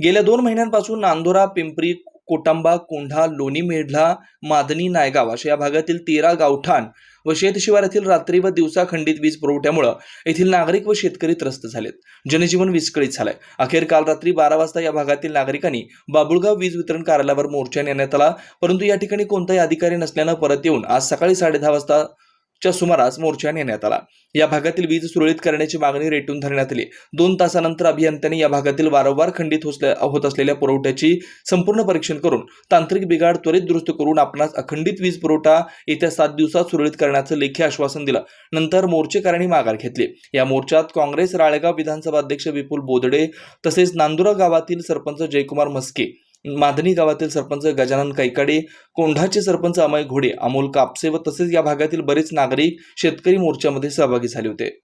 गेल्या दोन महिन्यांपासून नांदोरा पिंपरी कोटंबा कोंढा लोणी मेढला मादनी नायगाव अशा या भागातील तेरा गावठाण व शेतशिवारातील रात्री व दिवसा खंडित वीज पुरवठ्यामुळे येथील नागरिक व शेतकरी त्रस्त झालेत. जनजीवन विस्कळीत झालंय. अखेर काल रात्री बारा वाजता या भागातील नागरिकांनी बाबुळगाव वीज वितरण कार्यालयावर मोर्चा नेण्यात आला परंतु या ठिकाणी कोणताही अधिकारी नसल्यानं परत येऊन आज सकाळी साडेदहा वाजता च्या सुमारास मोर्चा नेण्यात आला. या भागातील वीज सुरळीत करण्याची मागणी रेटून धरण्यात आली. दोन तासानंतर अभियंत्यांनी या भागातील वारंवार खंडित होसल्या- होत असलेल्या पुरवठ्याची संपूर्ण परीक्षण करून तांत्रिक बिघाड त्वरित दुरुस्त करून आपणास अखंडित वीज पुरवठा येत्या सात दिवसात सुरळीत करण्याचं लेखी आश्वासन दिलं. नंतर मोर्चेकऱ्यांनी माघार घेतली. या मोर्चात काँग्रेस राळेगाव विधानसभा अध्यक्ष विपुल बोदडे तसेच नांदुरा गावातील सरपंच जयकुमार मस्के मादनी गावातील सरपंच गजानन कैकाडे कोंढाचे सरपंच अमय घोडे अमोल कापसे व तसेच या भागातील बरेच नागरिक शेतकरी मोर्चामध्ये सहभागी झाले होते.